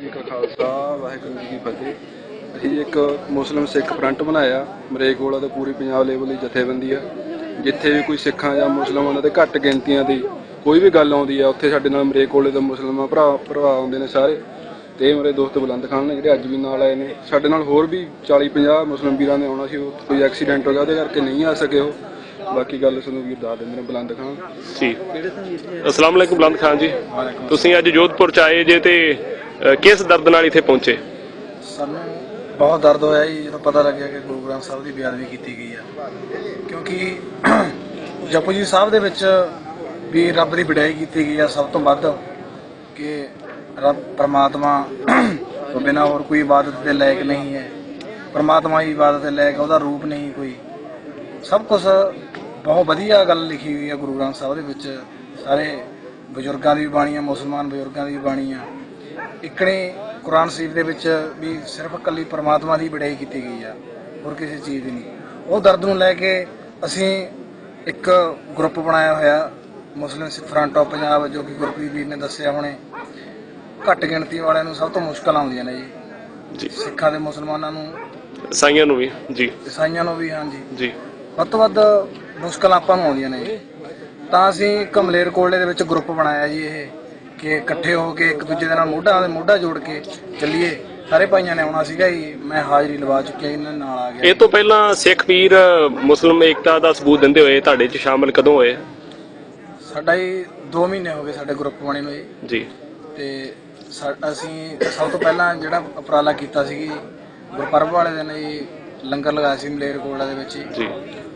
ਜੀ ਕਾ ਖਾਲਸਾ ਵਾਹਿਗੁਰੂ ਜੀ ਕੀ ਫਤਿਹ। ਅਸੀਂ ਇੱਕ ਮੁਸਲਿਮ ਸਿੱਖ ਫਰੰਟ ਬਣਾਇਆ। ਮਰੇਕੋਲਾ ਤੇ ਪੂਰੀ ਪੰਜਾਬ ਲੈਵਲ ਦੀ ਜਥੇਬੰਦੀ ਆ। ਜਿੱਥੇ ਵੀ ਕੋਈ ਸਿੱਖਾਂ ਜਾਂ ਮੁਸਲਮਾਨਾਂ ਦੇ ਘੱਟ ਗਿਣਤੀਆਂ ਦੀ ਕੋਈ ਵੀ ਗੱਲ ਆਉਂਦੀ ਆ ਉੱਥੇ ਸਾਡੇ ਨਾਲ ਮਰੇਕੋਲੇ ਦੇ ਮੁਸਲਮਾਨ ਭਰਾ ਭਰਾ ਆਉਂਦੇ ਨੇ ਸਾਰੇ। ਤੇ ਮੇਰੇ ਦੋਸਤ ਬੁਲੰਦ ਖਾਨ ਨੇ ਜਿਹੜੇ ਅੱਜ ਵੀ ਨਾਲ ਆਏ ਨੇ। ਸਾਡੇ ਨਾਲ ਹੋਰ ਵੀ 40 50 ਮੁਸਲਿਮ ਵੀਰਾਂ ਨੇ ਆਉਣਾ ਸੀ। ਉਹ ਕੋਈ ਐਕਸੀਡੈਂਟ ਹੋ ਗਿਆ ਉਹਦੇ ਕਰਕੇ ਨਹੀਂ ਆ ਸਕੇ ਉਹ। ਬਾਕੀ ਗੱਲ ਸਾਨੂੰ ਵੀਰ ਦੱਸ ਦਿੰਦੇ ਨੇ ਬੁਲੰਦ ਖਾਨ। ਜੀ। ਅਸਲਾਮ ਅਲੈਕੁਮ ਬਲੰਦ ਖਾਨ ਜੀ। ਤੁਸੀਂ ਅੱਜ ਜੋਧਪੁਰ ਚ ਆਏ ਜੇ ਤੇ ਅ, ਕਿਸ ਦਰਦ ਨਾਲ ਇੱਥੇ ਪਹੁੰਚੇ? ਸਾਨੂੰ ਬਹੁਤ ਦਰਦ ਹੋਇਆ ਜੀ ਜਦੋਂ ਪਤਾ ਲੱਗਿਆ ਕਿ ਗੁਰੂ ਗ੍ਰੰਥ ਸਾਹਿਬ ਦੀ ਬੇਅਦਬੀ ਕੀਤੀ ਗਈ ਆ। ਕਿਉਂਕਿ ਜਪੂ ਜੀ ਸਾਹਿਬ ਦੇ ਵਿੱਚ ਵੀ ਰੱਬ ਦੀ ਵਡਿਆਈ ਕੀਤੀ ਗਈ ਆ ਸਭ ਤੋਂ ਵੱਧ ਕਿ ਰੱਬ ਪਰਮਾਤਮਾ ਤੋਂ ਬਿਨਾ ਹੋਰ ਕੋਈ ਇਬਾਦਤ ਦੇ ਲਾਇਕ ਨਹੀਂ ਹੈ। ਪਰਮਾਤਮਾ ਹੀ ਇਬਾਦਤ ਦੇ ਲਾਇਕ ਹੈ, ਉਹਦਾ ਰੂਪ ਨਹੀਂ ਕੋਈ। ਸਭ ਕੁਝ ਬਹੁਤ ਵਧੀਆ ਗੱਲ ਲਿਖੀ ਹੋਈ ਹੈ ਗੁਰੂ ਗ੍ਰੰਥ ਸਾਹਿਬ ਦੇ ਵਿੱਚ। ਸਾਰੇ ਬਜ਼ੁਰਗਾਂ ਦੀ ਵੀ ਬਾਣੀ ਆ ਮੁਸਲਮਾਨ ਬਜ਼ੁਰਗਾਂ ਦੀ ਵੀ ਬਾਣੀ ਆ। ਇਕਣੇ ਕੁਰਾਨ ਸ਼ਰੀਫ ਦੇ ਵਿੱਚ ਵੀ ਸਿਰਫ ਇਕੱਲੀ ਪਰਮਾਤਮਾ ਦੀ ਬੜਾਈ ਕੀਤੀ ਗਈ ਆ ਹੋਰ ਕਿਸੇ ਚੀਜ਼ ਦੀ ਨਹੀਂ। ਉਹ ਦਰਦ ਨੂੰ ਲੈ ਕੇ ਅਸੀਂ ਇੱਕ ਗਰੁੱਪ ਬਣਾਇਆ ਹੋਇਆ Muslim Sikh front of Punjab ਜੋ ਕਿ ਗੁਰਪ੍ਰੀਤ ਵੀਰ ਨੇ ਦੱਸਿਆ ਹੁਣੇ। ਘੱਟ ਗਿਣਤੀ ਵਾਲਿਆਂ ਨੂੰ ਸਭ ਤੋਂ ਮੁਸ਼ਕਲ ਆਉਂਦੀਆਂ ਨੇ ਜੀ। ਜੀ। ਸਿੱਖਾਂ ਦੇ ਮੁਸਲਮਾਨਾਂ ਨੂੰ। ਸਾਈਆਂ ਨੂੰ ਵੀ ਜੀ। ਈਸਾਈਆਂ ਨੂੰ ਵੀ ਹਾਂਜੀ ਜੀ। ਵੱਧ ਤੋਂ ਵੱਧ ਮੁਸ਼ਕਲ ਆਪਾਂ ਨੂੰ ਆਉਂਦੀਆਂ ਨੇ ਜੀ। ਤਾਂ ਅਸੀਂ ਕਮਲੇਰ ਕੋਲੇ ਦੇ ਵਿੱਚ ਗਰੁੱਪ ਬਣਾਇਆ ਜੀ ਇਹ। ਕਿ ਇਕੱਠੇ ਹੋ ਕੇ ਇੱਕ ਦੂਜੇ ਦੇ ਨਾਲ ਮੋਢਾ ਦੇ ਮੋਢਾ ਜੋੜ ਕੇ ਚੱਲੀਏ। ਸਾਰੇ ਭਾਈਆਂ ਨੇ ਆਉਣਾ ਸੀਗਾ ਜੀ। ਮੈਂ ਹਾਜ਼ਰੀ ਲਵਾ ਚੁੱਕਿਆ ਇਹਨਾਂ ਨਾਲ ਆ ਗਿਆ। ਇਹ ਤੋਂ ਪਹਿਲਾਂ ਸਿੱਖ ਵੀਰ ਮੁਸਲਮ ਏਕਤਾ ਦਾ ਸਬੂਤ ਦਿੰਦੇ ਹੋਏ ਤੁਹਾਡੇ ਚ ਸ਼ਾਮਲ ਕਦੋਂ ਹੋਏ? ਸਾਡਾ ਜੀ 2 ਮਹੀਨੇ ਹੋ ਗਏ ਸਾਡੇ ਗਰੁੱਪ ਬਣੇ ਨੂੰ ਜੀ। ਤੇ ਸਾ- ਅਸੀਂ ਸਭ ਤੋਂ ਪਹਿਲਾਂ ਜਿਹੜਾ ਉਪਰਾਲਾ ਕੀਤਾ ਸੀ ਗੁਰਪਰਬ ਵਾਲੇ ਦਿਨ ਜੀ ਲੰਗਰ ਲਗਾਇਆ ਸੀ ਮਲੇਰ ਕੋਲਾ ਦੇ ਵਿੱਚ ਜੀ। ਜੀ।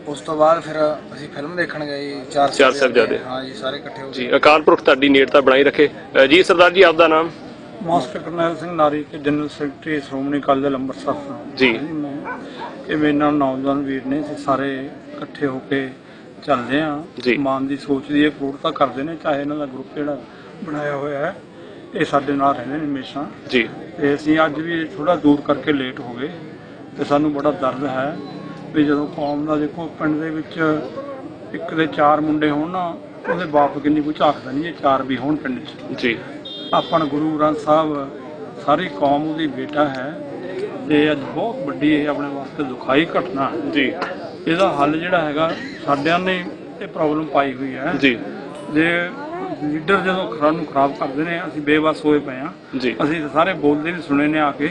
ਉਸ ਤੋਂ ਬਾਅਦ ਫਿਰ ਅਸੀਂ ਫਿਲਮ ਦੇਖਣ ਗਏ ਚਾਰ ਚਾਰ ਸਾਹਿਬਜ਼ਾਦੇ। ਹਾਂ ਜੀ ਸਾਰੇ ਇਕੱਠੇ ਹੋ ਕੇ ਜੀ ਅਕਾਲ ਪੁਰਖ ਤੁਹਾਡੀ ਨੇੜਤਾ ਬਣਾਈ ਰੱਖੇ। ਅ, ਜੀ ਸਰਦਾਰ ਜੀ ਆਪਦਾ ਨਾਮ? Master Karnail Singh Narike general secretary Shiromani Akali Dal Amritsar ਤੋਂ। ਜੀ। ਮੈਂ ਇਹ ਮੇਰੇ ਨਾਲ ਨੌਜਵਾਨ ਵੀਰ ਨੇ ਅਸੀਂ ਸਾਰੇ ਇਕੱਠੇ ਹੋ ਕੇ ਚੱਲਦੇ ਜੀ। ਆਂ ਮਾਨ ਦੀ ਸੋਚ ਦੀ ਇਹ ਪੂਰਤਾ ਕਰਦੇ ਨੇ ਚਾਹੇ ਇਹਨਾਂ ਦਾ ਗਰੁੱਪ ਜਿਹੜਾ ਬਣਾਇਆ ਹੋਇਆ ਹੈ ਇਹ ਸਾਡੇ ਨਾਲ ਰਹਿੰਦੇ ਨੇ ਹਮੇਸ਼ਾ। ਜੀ। ਤੇ ਅਸੀਂ ਅੱਜ ਵੀ ਥੋੜਾ ਦੂਰ ਕਰਕੇ ਲੇਟ ਹੋ ਗਏ ਤੇ ਸਾਨੂੰ ਬੜਾ ਦਰਦ ਹੈ। ਵੀ ਜਦੋਂ ਕੌਮ ਦਾ ਦੇਖੋ ਪਿੰਡ ਦੇ ਵਿੱਚ ਇੱਕ ਦੇ ਚਾਰ ਮੁੰਡੇ ਹੋਣ ਨਾ ਉਹਦੇ ਬਾਪ ਕਿੰਨੀ ਕੁ ਝਾਕਦਾ ਨਹੀਂ ਇਹ ਚਾਰ ਵੀ ਹੋਣ ਪਿੰਡ 'ਚ। ਜੀ। ਆਪਣ ਗੁਰੂ ਗ੍ਰੰਥ ਸਾਹਿਬ ਸਾਰੀ ਕੌਮ ਉਹਦੀ ਬੇਟਾ ਹੈ ਤੇ ਅੱਜ ਬਹੁਤ ਵੱਡੀ ਇਹ ਆਪਣੇ ਵਾਸਤੇ ਦੁਖਾਈ ਘਟਨਾ ਹੈ। ਜੀ। ਇਹਦਾ ਹੱਲ ਜਿਹੜਾ ਹੈਗਾ ਸਾਡਿਆਂ ਨੇ ਇਹ ਪ੍ਰੋਬਲਮ ਪਾਈ ਹੋਈ ਹੈ। ਜੀ। ਜੇ ਲੀਡਰ ਜਦੋਂ ਖਰਾ ਨੂੰ ਖਰਾਬ ਕਰਦੇ ਨੇ ਅਸੀਂ ਬੇਵਸ ਹੋਏ ਪਏ ਆ ਜੀ। ਅਸੀਂ ਸਾਰੇ ਬੋਲਦੇ ਵੀ ਸੁਣੇ ਨੇ ਆ ਕੇ।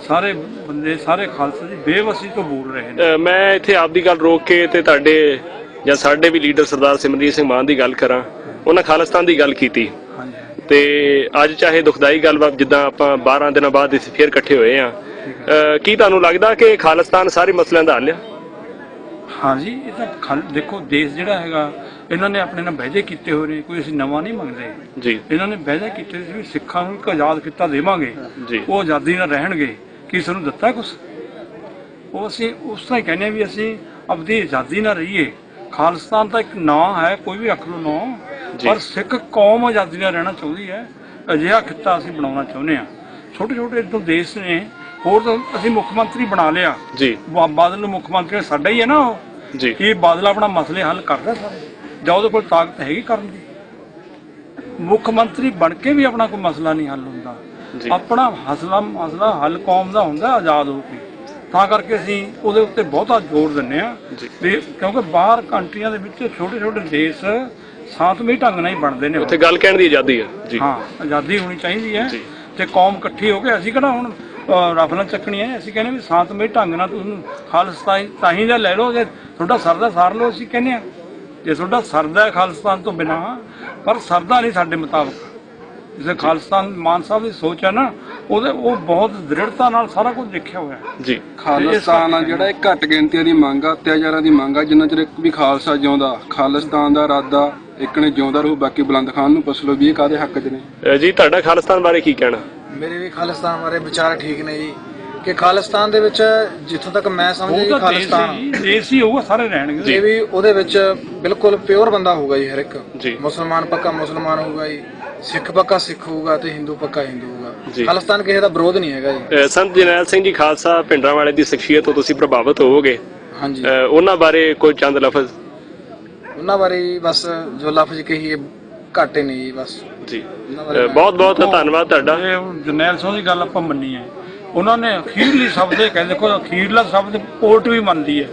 ਸਾਰੇ ਬੰਦੇ ਸਾਰੇ ਖਾਲਸਾ ਜੀ ਬੇਵਸੀ ਤੋਂ ਬੋਲ ਰਹੇ ਨੇ। ਮੈਂ ਇੱਥੇ ਆਪਦੀ ਗੱਲ ਰੋਕ ਕੇ ਤੇ ਤੁਹਾਡੇ ਜਾਂ ਸਾਡੇ ਵੀ ਲੀਡਰ ਸਰਦਾਰ ਸਿਮਰਜੀਤ ਸਿੰਘ ਮਾਨ ਦੀ ਗੱਲ ਕਰਾਂ। ਉਹਨਾਂ ਖਾਲਿਸਤਾਨ ਦੀ ਗੱਲ ਕੀਤੀ। ਤੇ ਅੱਜ ਚਾਹੇ ਦੁਖਦਾਈ ਗੱਲਬਾਤ ਜਿੱਦਾਂ ਆਪਾਂ 12 ਦਿਨਾਂ ਬਾਅਦ ਇਸ ਫੇਰ ਇਕੱਠੇ ਹੋਏ ਆ। ਕੀ ਤੁਹਾਨੂੰ ਲੱਗਦਾ ਕਿ ਖਾਲਿਸਤਾਨ ਸਾਰੇ ਮਸਲਿਆਂ ਦਾ ਹੱਲ ਆ? ਹਾਂਜੀ ਇਹ ਤਾਂ ਦੇਖੋ ਦੇਸ਼ ਜਿਹੜਾ ਹੈਗਾ ਇਹਨਾਂ ਨੇ ਆਪਣੇ ਨਾਲ ਵਾਅਦੇ ਕੀਤੇ ਹੋਏ ਨੇ ਕੋਈ ਅਸੀਂ ਨਵਾਂ ਨਹੀਂ ਮੰਗਦੇ। ਜੀ। ਇਹਨਾਂ ਨੇ ਵਾਅਦਾ ਕੀਤੇ ਸੀ ਵੀ ਸਿੱਖਾਂ ਨੂੰ ਇੱਕ ਆਜ਼ਾਦ ਕੀਤਾ ਦੇਵਾਂਗੇ। ਉਹ ਆਜ਼ਾਦੀ ਨਾਲ ਰਹਿਣਗੇ। ਕੀ ਸਾਨੂੰ ਦਿੱਤਾ ਕੁਛ? ਉਹ ਅਸੀਂ ਉਸ ਤਰ੍ਹਾਂ ਹੀ ਕਹਿੰਦੇ ਵੀ ਅਸੀਂ ਆਪਣੀ ਆਜ਼ਾਦੀ ਨਾਲ ਰਹੀਏ। ਖਾਲਿਸਤਾਨ ਤਾਂ ਇੱਕ ਨਾਂ ਹੈ ਕੋਈ ਵੀ ਅੱਖ ਨੂੰ ਨਾਂ। ਪਰ ਸਿੱਖ ਕੌਮ ਆਜ਼ਾਦੀ ਨਾਲ ਰਹਿਣਾ ਚਾਹੁੰਦੀ ਹੈ। ਅਜਿਹਾ ਖਿੱਤਾ ਅਸੀਂ ਬਣਾਉਣਾ ਚਾਹੁੰਦੇ ਹਾਂ। ਛੋਟੇ ਛੋਟੇ ਇਦੋਂ ਦੇਸ਼ ਨੇ ਹੋਰ ਤਾਂ ਅਸੀਂ ਮੁੱਖ ਮੰਤਰੀ ਬਣਾ ਲਿਆ। ਜੀ। ਬਾਦਲ ਨੂੰ ਮੁੱਖ ਮੰਤਰੀ ਸਾਡਾ ਹੀ ਹੈ ਨਾ ਉਹ। ਜੀ। ਕੀ ਬਾਦਲ ਆਪਣਾ ਮਸਲੇ ਹੱਲ ਕਰਦਾ ਸਾਰੇ? ਜਾਂ ਉਹਦੇ ਕੋਲ ਤਾਕਤ ਹੈਗੀ ਕਰਨ ਦੀ ਮੁੱਖ ਮੰਤਰੀ ਬਣ ਕੇ ਵੀ ਆਪਣਾ ਕੋਈ ਮਸਲਾ ਨਹੀਂ ਹੱਲ ਹੁੰਦਾ। ਆਪਣਾ ਹਸਲਾ ਮਸਲਾ ਹੱਲ ਕੌਮ ਦਾ ਹੁੰਦਾ ਆਜ਼ਾਦ ਹੋ ਕੇ ਤਾਂ ਕਰਕੇ ਅਸੀਂ ਉਹਦੇ ਉੱਤੇ ਬਹੁਤਾ ਜ਼ੋਰ ਦਿੰਨੇ ਆ। ਵੀ ਕਿਉਂਕਿ ਬਾਹਰ ਕੰਟਰੀਆਂ ਦੇ ਵਿੱਚ ਛੋਟੇ ਛੋਟੇ ਦੇਸ਼ ਸਾਤਵੇਂ ਢੰਗ ਨਾਲ ਹੀ ਬਣਦੇ ਨੇ ਉੱਥੇ ਗੱਲ ਕਹਿਣ ਦੀ ਆਜ਼ਾਦੀ ਆ ਜੀ ਹਾਂ ਆਜ਼ਾਦੀ ਹੋਣੀ ਚਾਹੀਦੀ ਹੈ। ਤੇ ਕੌਮ ਇਕੱਠੀ ਹੋ ਕੇ ਅਸੀਂ ਕਿਹੜਾ ਹੁਣ ਰਫਲਾਂ ਚੱਕਣੀਆਂ ਹੈ। ਅਸੀਂ ਕਹਿੰਦੇ ਵੀ ਸ਼ਾਂਤਮਈ ਢੰਗ ਨਾਲ ਤੁਸੀਂ ਖਾਲਿਸਤਾਨ ਤਾਂ ਹੀ ਦਾ ਲੈ ਲਓ ਜੇ ਤੁਹਾਡਾ ਸਰਦਾ ਸਾਰ ਲਓ ਅਸੀਂ ਕਹਿੰਦੇ ਆ ਜੇ ਤੁਹਾਡਾ ਸਰਦਾ ਹੈ ਖਾਲਿਸਤਾਨ ਤੋਂ ਬਿਨਾ ਪਰ ਸਰਦਾ ਨਹੀਂ ਸਾਡੇ ਮੁਤਾਬਕ। ਜਿਵੇਂ ਖਾਲਿਸਤਾਨ ਮਾਨ ਸਾਹਿਬ ਦੀ ਸੋਚ ਹੈ ਨਾ ਉਹਦੇ ਉਹ ਬਹੁਤ ਦ੍ਰਿੜਤਾ ਨਾਲ ਸਾਰਾ ਕੁਝ ਦੇਖਿਆ ਹੋਇਆ ਹੈ। ਜੀ। ਖਾਲਿਸਤਾਨ ਆ ਜਿਹੜਾ ਇਹ ਘੱਟ ਗਿਣਤੀਆਂ ਦੀ ਮੰਗ ਆ ਅਤਿਆਚਾਰਾਂ ਦੀ ਮੰਗ ਆ ਜਿੰਨਾ ਚਿਰ ਇੱਕ ਵੀ ਖਾਲਸਾ ਜਿਉਂਦਾ ਖਾਲਿਸਤਾਨ ਦਾ ਇਰਾਦਾ ਇੱਕ ਨੇ ਜਿਉਂਦਾ ਰਹੂ ਬਾਕੀ ਬੁਲੰਦ ਖਾਨ ਨੂੰ ਪੁੱਛ ਲਓ ਵੀ ਇਹ ਕਾਦੇ ਹੱਕ 'ਚ ਨੇ। ਜੀ ਤੁਹਾਡਾ ਖਾਲਿਸਤਾਨ ਬਾਰੇ ਕੀ ਕਹਿਣਾ? ਮੇਰੇ ਵੀ ਖਾਲਿਸਤਾਨ ਬਾਰੇ ਵਿਚਾਰ ਠੀਕ ਨੇ ਜੀ। ਕਿ ਖਾਲਿਸਤਾਨ ਦੇ ਵਿੱਚ ਜਿੱਥੋਂ ਤੱਕ ਮੈਂ ਸਮਝਦਾ ਜੀ ਖਾਲਿਸਤਾਨ ਦੇਸ਼ ਹੋਊਗਾ ਸਾਰੇ ਰਹਿਣਗੇ। ਇਹ ਵੀ ਉਹਦੇ ਵਿੱਚ ਬਿਲਕੁਲ ਪਿਓਰ ਬੰਦਾ ਹੋਊਗਾ ਜੀ ਹਰ ਇੱਕ। ਮੁਸਲਮਾਨ ਪੱਕਾ ਮੁਸਲਮਾਨ ਹੋਊਗਾ ਜੀ ਸਿੱਖ ਪੱਕਾ ਸਿੱਖ ਹੋਊਗਾ ਤੇ ਹਿੰਦੂ ਪੱਕਾ ਹਿੰਦੂ। ਹੋਊਗਾ। ਖਾਲਿਸਤਾਨ ਕਿਸੇ ਦਾ ਵਿਰੋਧ ਨਹੀਂ ਹੈਗਾ ਜੀ। ਸੰਤ ਜਰਨੈਲ ਸਿੰਘ ਜੀ ਖਾਲਸਾ ਪਿੰਡਰਾਂ ਵਾਲੇ ਦੀ ਸ਼ਖਸੀਅਤ ਤੋਂ ਤੁਸੀਂ ਪ੍ਰਭਾਵਿਤ ਹੋਵੋਗੇ। ਹਾਂਜੀ। ਉਹਨਾਂ ਬਾਰੇ ਕੋਈ ਚੰਦ ਲਫ਼ਜ਼? ਉਹਨਾਂ ਬਾਰੇ ਬਸ ਜੋ ਲਫ਼ਜ਼ ਕਹੀਏ ਘੱਟ ਨਹੀਂ ਜੀ ਬਸ। ਜੀ। ਬਹੁਤ ਬਹੁਤ ਧੰਨਵਾਦ ਤੁਹਾਡਾ। ਜਰਨੈਲ ਸਿੰਘ ਦੀ ਗੱਲ ਆਪਾਂ ਮੰਨੀ ਹੈ ਉਹਨਾਂ ਨੇ ਅਖੀਰਲੀ ਸ਼ਬਦ ਇਹ ਕਹਿੰਦੇ ਕੋਈ ਅਖੀਰਲਾ ਸ਼ਬਦ ਕੋਰਟ ਵੀ ਮੰਨਦੀ ਹੈ।